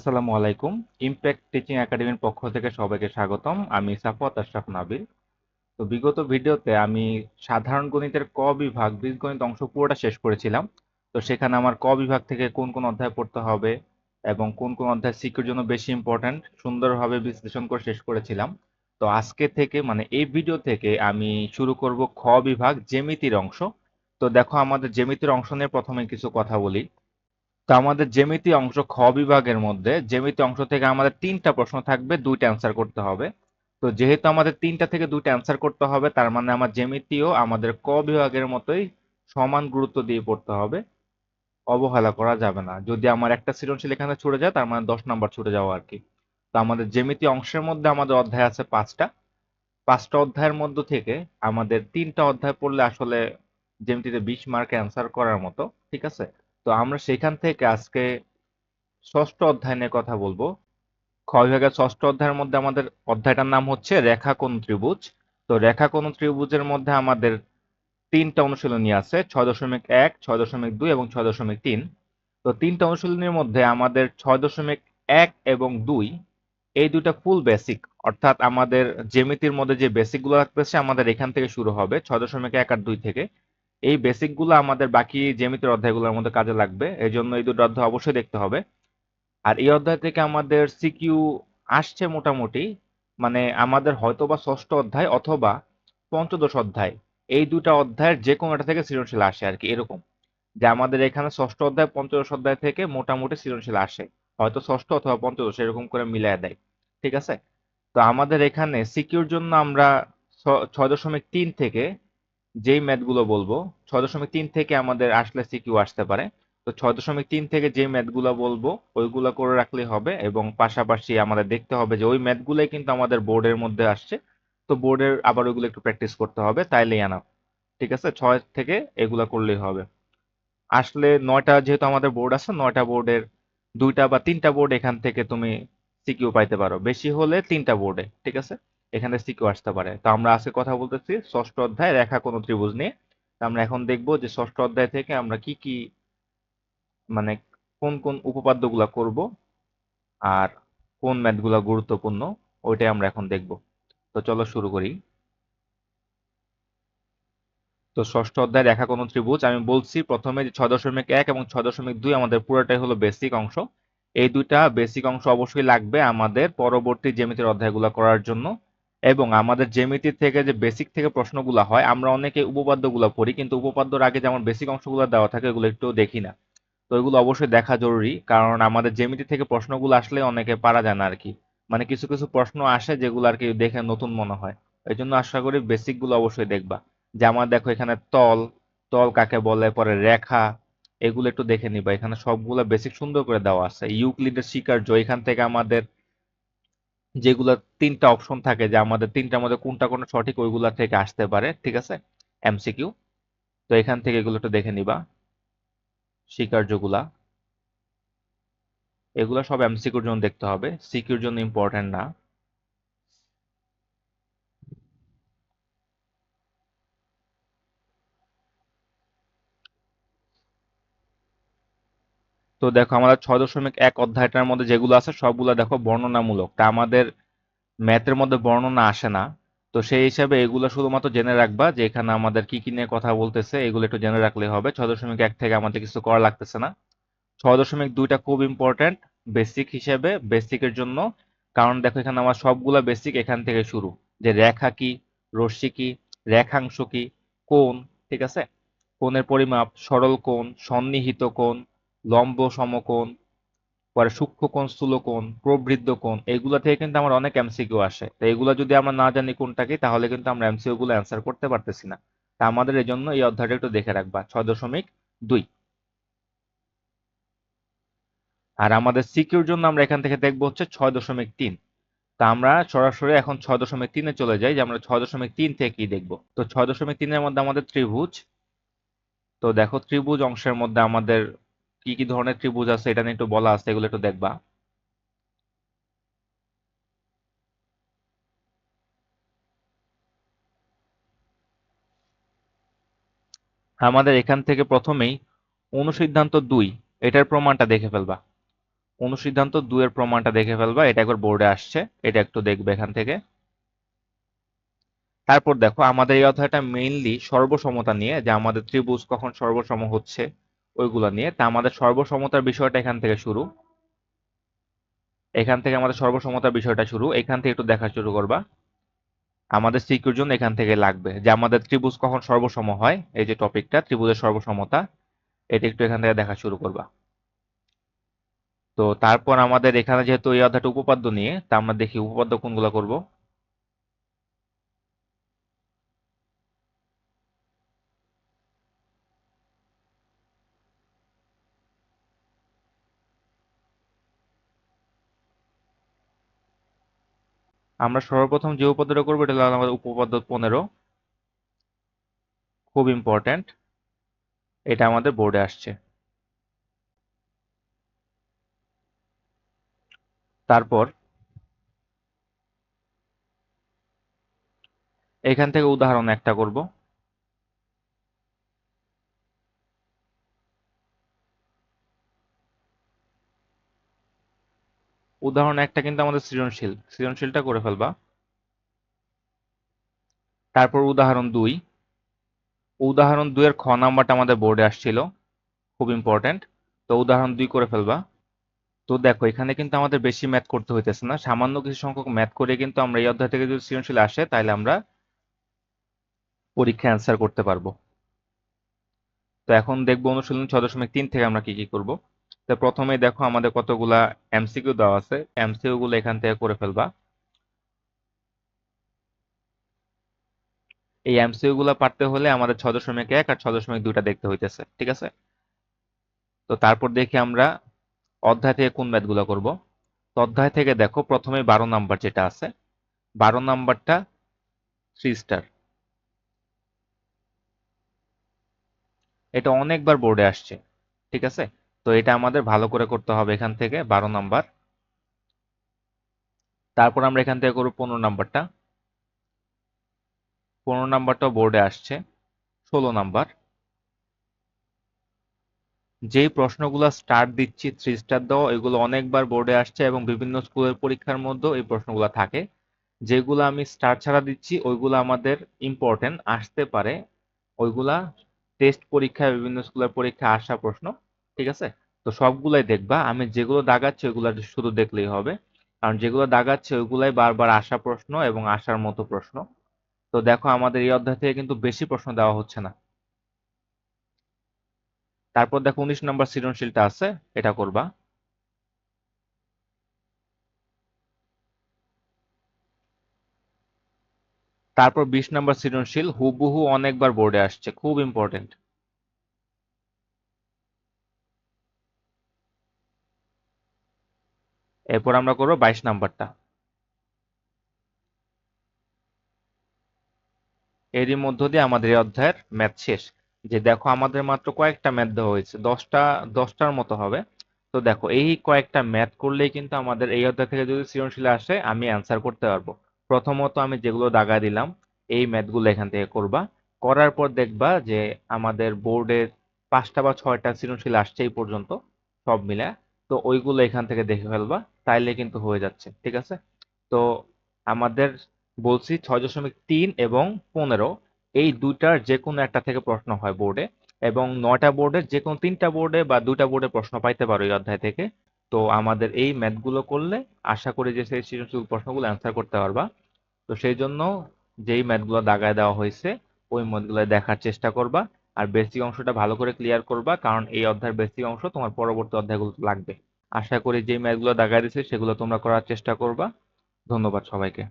আসসালামু আলাইকুম। Impact teaching একাডেমির পক্ষ থেকে সবাইকে স্বাগতম। আমি সাফওয়াত আশরাফ নাবিল। তো বিগত ভিডিওতে আমি সাধারণ গণিতের ক বিভাগ, বীজগণিত অংশ পুরোটা শেষ করেছিলাম। তো সেখানে আমার ক বিভাগ থেকে কোন কোন অধ্যায় পড়তে হবে এবং কোন কোন অধ্যায় সিকিউর জন্য বেশি ইম্পর্ট্যান্ট সুন্দরভাবে বিশ্লেষণ করে শেষ করেছিলাম। তো আজকে থেকে মানে এই ভিডিও থেকে আমি শুরু করব খ বিভাগ, জ্যামিতির অংশ। তো দেখো, আমাদের জ্যামিতির অংশ নিয়ে প্রথমে কিছু কথা বলি। তো আমাদের জ্যামিতি অংশ খ বিভাগের মধ্যে, জ্যামিতি অংশ থেকে আমাদের তিনটা প্রশ্ন থাকবে, দুইটা অ্যান্সার করতে হবে। তো যেহেতু আমাদের তিনটা থেকে দুইটা অ্যান্সার করতে হবে, তার মানে আমার জ্যামিতিও আমাদের ক বিভাগের মতোই সমান গুরুত্ব দিয়ে পড়তে হবে। অবহেলা করা যাবে না। যদি আমার একটা সৃজনশীল এখানে ছুটে যায়, তার মানে দশ নম্বর ছুটে যাওয়া আর কি। তো আমাদের জ্যামিতি অংশের মধ্যে আমাদের অধ্যায় আছে পাঁচটা। পাঁচটা অধ্যায়ের মধ্য থেকে আমাদের তিনটা অধ্যায় পড়লে আসলে জ্যামিতিতে বিশ মার্কে অ্যান্সার করার মতো, ঠিক আছে? তো আমরা সেখান থেকে আজকে ষষ্ঠ অধ্যায় নিয়ে কথা বলব। খ বিভাগের ষষ্ঠ অধ্যায়ের মধ্যে আমাদের অধ্যায়টার নাম হচ্ছে রেখা কোণ ত্রিভুজ। তো রেখা কোণ ত্রিভুজের মধ্যে আমাদের তিনটা অনুশীলনী আছে, ছয় দশমিক এক, ছয় দশমিক দুই এবং ছয় দশমিক তিন। তো তিনটা অনুশীলনীর মধ্যে আমাদের ছয় দশমিক এক এবং দুই, এই দুইটা ফুল বেসিক অর্থাৎ আমাদের জ্যামিতির মধ্যে যে বেসিকগুলো থাকতেছে আমাদের এখান থেকে শুরু হবে, ছয় দশমিক এক আর দুই থেকে। এই বেসিকগুলো আমাদের বাকি জ্যামিতির অধ্যায়গুলোর মধ্যে কাজে লাগবে। এই জন্য এই দুটো অধ্যায় অবশ্যই দেখতে হবে। আর এই অধ্যায় থেকে আমাদের সিকিউ আসছে মোটামুটি মানে আমাদের হয়তোবা ষষ্ঠ অধ্যায় অথবা পঞ্চদশ অধ্যায়। এই দুটা অধ্যায়ের যে কোনো একটা থেকে সৃজনশীল আসে আর কি, এরকম। যে আমাদের এখানে ষষ্ঠ অধ্যায়, পঞ্চদশ অধ্যায় থেকে মোটামুটি সৃজনশীল আসে। হয়তো ষষ্ঠ অথবা পঞ্চদশ এরকম করে মিলাই দেয়। ঠিক আছে? তো আমাদের এখানে সিকিউর জন্য আমরা ছয় দশমিক তিন থেকে যেই ম্যাথগুলো বলব, ছয় দশমিক তিন থেকে আমাদের আসলে সিকিউ আসতে পারে। তো ছয় দশমিক তিন থেকে যে ম্যাথগুলো বলব, ওইগুলো করে রাখলেই হবে এবং পাশাপাশি আমাদের দেখতে হবে যে ওই ম্যাথগুলোই কিন্তু আমাদের বোর্ডের মধ্যে আসছে। তো বোর্ডের আবার ওইগুলো একটু প্র্যাকটিস করতে হবে, তাইলেই আনা। ঠিক আছে? ছয় থেকে এগুলো করলেই হবে। আসলে নয়টা যেহেতু আমাদের বোর্ড আছে, নয়টা বোর্ডের দুইটা বা তিনটা বোর্ড এখান থেকে তুমি সিকিউ পাইতে পারো। বেশি হলে তিনটা বোর্ডে, ঠিক আছে? এখানে সিকিউ আসতে পারে। তো আমরা আজকে কথা বলতেছি ষষ্ঠ অধ্যায়, রেখা কোন ত্রিভুজ নিয়ে। তো আমরা এখন দেখব যে ষষ্ঠ অধ্যায় থেকে আমরা কি কি মানে কোন কোন উপপাদ্যগুলা করব আর কোন ম্যাথগুলা গুরুত্বপূর্ণ, ওইটাই আমরা এখন দেখব। তো চলো শুরু করি। তো ষষ্ঠ অধ্যায়, রেখা কোন ত্রিভুজ। আমি বলছি প্রথমে যে ছয় দশমিক এক এবং ছয় দশমিক দুই আমাদের পুরোটাই হলো বেসিক অংশ। এই দুইটা বেসিক অংশ অবশ্যই লাগবে আমাদের পরবর্তী জ্যামিতির অধ্যায়গুলো করার জন্য। এবং আমাদের জ্যামিতি থেকে যে বেসিক থেকে প্রশ্নগুলো হয়, আমরা অনেকে উপপাদ্যগুলো পড়ি, কিন্তু উপপাদ্যর আগে যেমন বেসিক অংশগুলো দেওয়া থাকে, এগুলো একটু দেখি না। তো এগুলো অবশ্যই দেখা জরুরি, কারণ আমাদের জ্যামিতি থেকে প্রশ্নগুলো আসলে অনেকে পারা যায় না আর কি মানে কিছু কিছু প্রশ্ন আসে যেগুলো আর কি দেখে নতুন মনে হয়। এই জন্য আশা করি বেসিকগুলো অবশ্যই দেখবা। যে আমার দেখো এখানে তল তল কাকে বলে, পরে রেখা, এগুলো একটু দেখে নিবা। এখানে সবগুলো বেসিক সুন্দর করে দেওয়া আছে। ইউক্লিডের স্বীকার্য এখান থেকে আমাদের যেগুলো তিনটা অপশন থাকে যে আমাদের তিনটার মধ্যে কোনটা কোনটা সঠিক ওইগুলা থেকে আসতে পারে, ঠিক আছে? এমসিকিউ তো এখান থেকে এগুলো একটু দেখে নিবা। স্বীকার্যগুলা। এগুলো সব এমসিকিউর জন্য দেখতে হবে। সিকিউর জন্য ইম্পর্টেন্ট না। তো দেখো আমাদের ছয় দশমিক এক অধ্যায়টার মধ্যে যেগুলো আছে সবগুলো দেখো বর্ণনামূলক। তা আমাদের ম্যাথের মধ্যে বর্ণনা আসে না। তো সেই হিসাবে এগুলো শুধুমাত্র জেনে রাখবা যে এখানে আমাদের কি কি নিয়ে কথা বলতেছে, এগুলো একটু জেনে রাখলে হবে। ছয় দশমিক এক থেকে আমাদের কিছু করা লাগতেছে না। ছয় দশমিক দুইটা খুব ইম্পর্টেন্ট বেসিক হিসেবে বেসিকের জন্য। কারণ দেখো এখানে আমার সবগুলা বেসিক এখান থেকে শুরু। যে রেখা কি, রশ্মি কি, রেখাংশ কি, কোণ, ঠিক আছে? কোণের পরিমাপ, সরল কোণ, সন্নিহিত কোণ লম্ব সমকোণ, পরে সূক্ষ্ম কোণ, স্থূল কোণ, প্রবৃদ্ধ কোণ, এগুলো থেকে কিন্তু আমার অনেক এমসিকিউ আসে। তো এগুলো যদি আমরা না জানি কোনটাকে তাহলে কিন্তু আমরা এমসিকিউ গুলো অ্যান্সার করতে পারতেছি না। তা আমাদের এই জন্য এই অধ্যায়টা একটু দেখে রাখবা। ছয় দশমিক দুই। আর আমাদের সিকিউর জন্য আমরা এখান থেকে দেখব হচ্ছে ছয় দশমিক তিন। তা আমরা সরাসরি এখন ছয় দশমিক তিনে চলে যাই, যে আমরা ছয় দশমিক তিন থেকে কি দেখব? তো ছয় দশমিক তিনের মধ্যে আমাদের ত্রিভুজ। তো দেখো ত্রিভুজ অংশের মধ্যে আমাদের কি কি ধরনের ত্রিভুজ আছে, এটা নিয়ে একটু বলা আছে, এগুলো একটু দেখবা। আমাদের এখান থেকে প্রথমেই অনুসিদ্ধান্ত দুই, এটার প্রমাণটা দেখে ফেলবা। অনুসিদ্ধান্ত দুয়ের প্রমাণটা দেখে ফেলবা, এটা একবার বোর্ডে আসছে, এটা একটু দেখবে এখান থেকে। তারপর দেখো, আমাদের এই অধ্যায়টা মেইনলি সর্বসমতা নিয়ে, যে আমাদের ত্রিভুজ কখন সর্বসম হচ্ছে। ওইগুলো নিয়ে। তা আমাদের সর্বসমতার বিষয়টা এখান থেকে শুরু। এখান থেকে আমাদের সর্বসমতার বিষয়টা শুরু। এখান থেকে একটু দেখা শুরু করবা। আমাদের সিকিউর জন্য এখান থেকে লাগবে। যে আমাদের ত্রিভুজ কখন সর্বসম হয়, এই যে টপিকটা ত্রিভুজের সর্বসমতা, এটা একটু এখান থেকে দেখা শুরু করবা। তো তারপর আমাদের এখানে যেহেতু এই অধ্যায়টা উপপাদ্য নিয়ে, তা আমরা দেখি উপপাদ্য কোনগুলো করব। আমরা সর্বপ্রথম যে উপাদ্যটা করব, এটা হলো আমাদের উপপাদ্য পনেরো। খুব ইম্পর্ট্যান্ট এটা আমাদের বোর্ডে আসছে। তারপর, এখান থেকে উদাহরণ একটা করব। উদাহরণ একটা কিন্তু আমাদের সৃজনশীল। সৃজনশীলটা করে ফেলবা। তারপর উদাহরণ দুই। উদাহরণ দুইয়ের খ নাম্বারটা আমাদের বোর্ডে আসছিল, খুব ইম্পর্টেন্ট তো উদাহরণ দুই করে ফেলবা। তো দেখো, এখানে কিন্তু আমাদের বেশি ম্যাথ করতে হইতেছে না। সামান্য কিছু সংখ্যক ম্যাথ করে কিন্তু আমরা এই অধ্যায় থেকে যদি সৃজনশীল আসে তাহলে আমরা পরীক্ষা অ্যান্সার করতে পারব। তো এখন দেখব অনুশীলন ছয় দশমিক তিন থেকে আমরা কি কি করব। তো প্রথমে দেখো আমাদের কতগুলা এমসিকিউ দেওয়া আছে। এমসিকিউ গুলো এখান থেকে করে ফেলবা। এই এমসিকিউ গুলো পারতে হলে আমাদের ছয় দশমিক এক আর ছয় দশমিক দুইটা দেখতে হইতেছে, ঠিক আছে? তো তারপর দেখি আমরা অধ্যায় থেকে কোন ম্যাথগুলো করব। তো অধ্যায় থেকে দেখো প্রথমে বারো নাম্বার যেটা আছে, বারো নাম্বারটা থ্রি স্টার এটা অনেকবার বোর্ডে আসছে, ঠিক আছে? তো এটা আমাদের ভালো করে করতে হবে এখান থেকে, বারো নাম্বার। তারপর আমরা এখান থেকে করব পনেরো নাম্বারটা। পনেরো নাম্বারটাও বোর্ডে আসছে, ষোলো নাম্বার। যেই প্রশ্নগুলো স্টার দিচ্ছি থ্রি স্টার দেওয়া এগুলো অনেকবার বোর্ডে আসছে এবং বিভিন্ন স্কুলের পরীক্ষার মধ্যেও এই প্রশ্নগুলো থাকে। যেগুলো আমি স্টার ছাড়া দিচ্ছি, ওইগুলো আমাদের ইম্পর্টেন্ট আসতে পারে। ওইগুলা টেস্ট পরীক্ষায়, বিভিন্ন স্কুলের পরীক্ষা আসা প্রশ্ন। ঠিক আছে? তো সবগুলাই দেখবা। আমি যেগুলো দাগাচ্ছি ওইগুলো শুধু দেখলেই হবে। কারণ যেগুলো দাগাচ্ছে ওইগুলাই বারবার আসা প্রশ্ন এবং আসার মতো প্রশ্ন। তো দেখো, আমাদের এই অধ্যায় থেকে কিন্তু বেশি প্রশ্ন দেওয়া হচ্ছে না। তারপর দেখো, উনিশ নম্বর সৃজনশীলটা আছে, এটা করবা। তারপর বিশ নম্বর সৃজনশীল, হুবহু অনেকবার বোর্ডে আসছে। খুব ইম্পর্টেন্ট এরপর আমরা করব বাইশ নাম্বারটা। এরই মধ্য দিয়ে আমাদের এই অধ্যায়ের ম্যাথ শেষ। যে দেখো আমাদের মাত্র কয়েকটা ম্যাথ দেওয়া হয়েছে, দশটা, দশটার মতো হবে। তো দেখো, এই কয়েকটা ম্যাথ করলেই কিন্তু আমাদের এই অধ্যায় থেকে যদি সৃজনশীল আসে, আমি অ্যান্সার করতে পারব। প্রথমত আমি যেগুলো দাগা দিলাম, এই ম্যাথগুলো এখান থেকে করবা। করার পর দেখবা যে আমাদের বোর্ডের পাঁচটা বা ছয়টা সৃজনশীল আসছে এই পর্যন্ত, সব মিলে। তো ওইগুলো এখান থেকে দেখে ফেলবা। তাইলে কিন্তু হয়ে যাচ্ছে, ঠিক আছে? তো আমাদের বলছি ছয় দশমিক তিন এবং পনেরো, এই দুইটার যে কোনো একটা থেকে প্রশ্ন হয় বোর্ডে এবং নয়টা বোর্ডের যে কোনো তিনটা বোর্ডে বা দুইটা বোর্ডে প্রশ্ন পাইতে পারো এই অধ্যায় থেকে। তো আমাদের এই ম্যাথগুলো করলে আশা করি যে সেই সৃজনশীল প্রশ্নগুলো অ্যান্সার করতে পারবা। তো সেই জন্য যেই ম্যাথগুলো দাগায় দেওয়া হয়েছে, ওই ম্যাথগুলো দেখার চেষ্টা করবা আর বেসিক অংশটা ভালো করে ক্লিয়ার করবা, কারণ এই অধ্যায়ের বেসিক অংশ তোমার পরবর্তী অধ্যায়গুলো লাগবে। আশা করি যে ম্যাথগুলো দাগায় দিছে সেগুলো তোমরা করার চেষ্টা করবা। ধন্যবাদ সবাইকে।